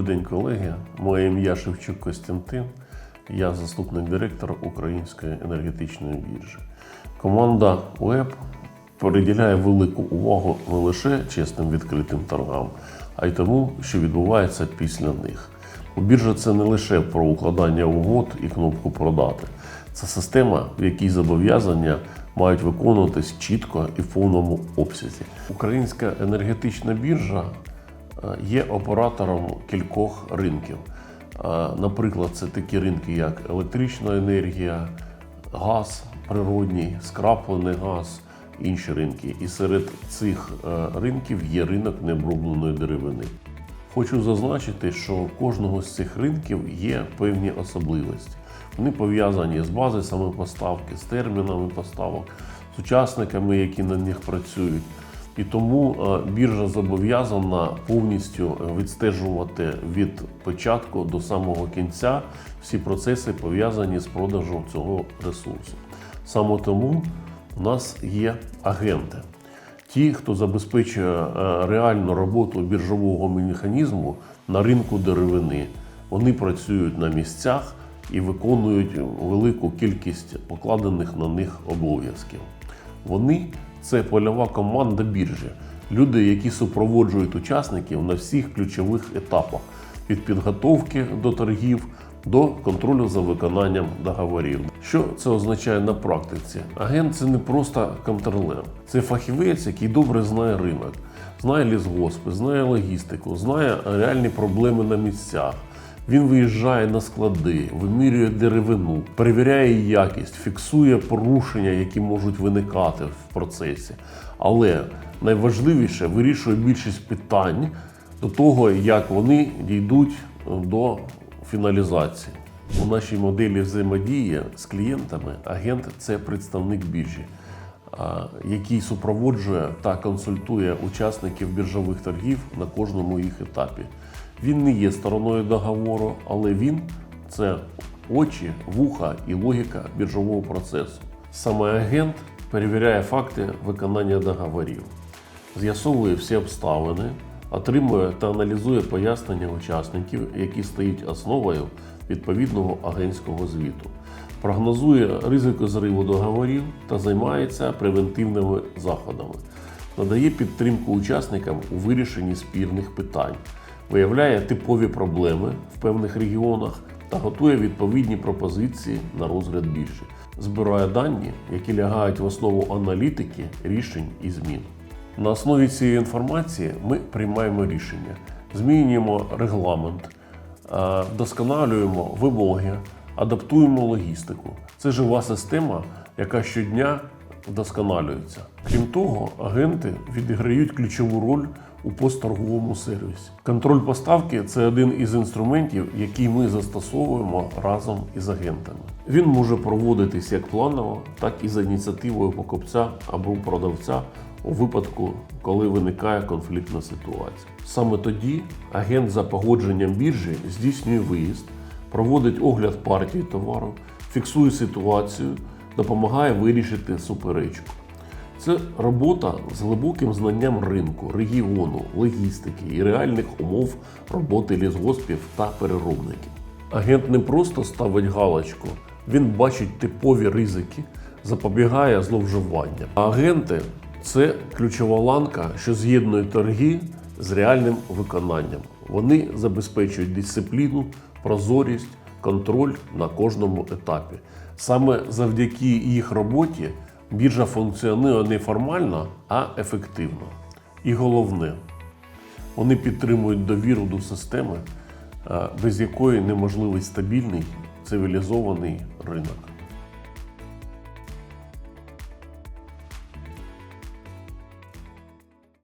Добрий день, колеги. Моє ім'я Шевчук Костянтин. Я заступник директора Української енергетичної біржі. Команда УЕП приділяє велику увагу не лише чесним відкритим торгам, а й тому, що відбувається після них. У біржа це не лише про укладання угод і кнопку продати. Це система, в якій зобов'язання мають виконуватись чітко і в повному обсязі. Українська енергетична біржа є оператором кількох ринків. Е, Наприклад, це такі ринки, як електрична енергія, газ природній, скраплений газ, інші ринки. І серед цих е, ринків є ринок необробленої деревини. Хочу зазначити, що кожного з цих ринків є певні особливості. Вони пов'язані з базисами поставки, з термінами поставок, з учасниками, які на них працюють. І тому е, біржа зобов'язана повністю е, відстежувати від початку до самого кінця всі процеси пов'язані з продажем цього ресурсу. Саме тому у нас є агенти. Ті, хто забезпечує е, реальну роботу біржового механізму на ринку деревини, вони працюють на місцях і виконують велику кількість покладених на них обов'язків. Вони це польова команда біржі, люди, які супроводжують учасників на всіх ключових етапах від підготовки до торгів до контролю за виконанням договорів. Що це означає на практиці? Агент це не просто контролер, це фахівець, який добре знає ринок, знає лісгоспи, знає логістику, знає реальні проблеми на місцях. Він виїжджає на склади, вимірює деревину, перевіряє якість, фіксує порушення, які можуть виникати в процесі. Але найважливіше вирішує більшість питань до того, як вони дійдуть до фіналізації. У нашій моделі взаємодії з клієнтами агент це представник біржі, який супроводжує та консультує учасників біржових торгів на кожному їх етапі. Він не є стороною договору, але він це очі, вуха і логіка біржового процесу. Саме агент перевіряє факти виконання договорів, з'ясовує всі обставини, отримує та аналізує пояснення учасників, які стають основою відповідного агентського звіту, прогнозує ризики зриву договорів та займається превентивними заходами, надає підтримку учасникам у вирішенні спірних питань, виявляє типові проблеми в певних регіонах та готує відповідні пропозиції на розгляд біржі, збирає дані, які лягають в основу аналітики, рішень і змін. На основі цієї інформації ми приймаємо рішення, змінюємо регламент, е, вдосконалюємо вимоги, адаптуємо логістику. Це жива система, яка щодня вдосконалюється. Крім того, агенти відіграють ключову роль у постторговому сервісі. Контроль поставки це один із інструментів, який ми застосовуємо разом із агентами. Він може проводитись як планово, так і за ініціативою покупця або продавця у випадку, коли виникає конфліктна ситуація. Саме тоді агент за погодженням біржі здійснює виїзд, проводить огляд партії товару, фіксує ситуацію, допомагає вирішити суперечку. Це робота з глибоким знанням ринку, регіону, логістики і реальних умов роботи лісгоспів та переробників. Агент не просто ставить галочку, він бачить типові ризики, запобігає зловживанням. А агенти це ключова ланка, що з'єднує торги з реальним виконанням. Вони забезпечують дисципліну, прозорість, контроль на кожному етапі. Саме завдяки їх роботі біржа функціонує не формально, а ефективно. І головне, вони підтримують довіру до системи, без якої неможливий стабільний цивілізований ринок.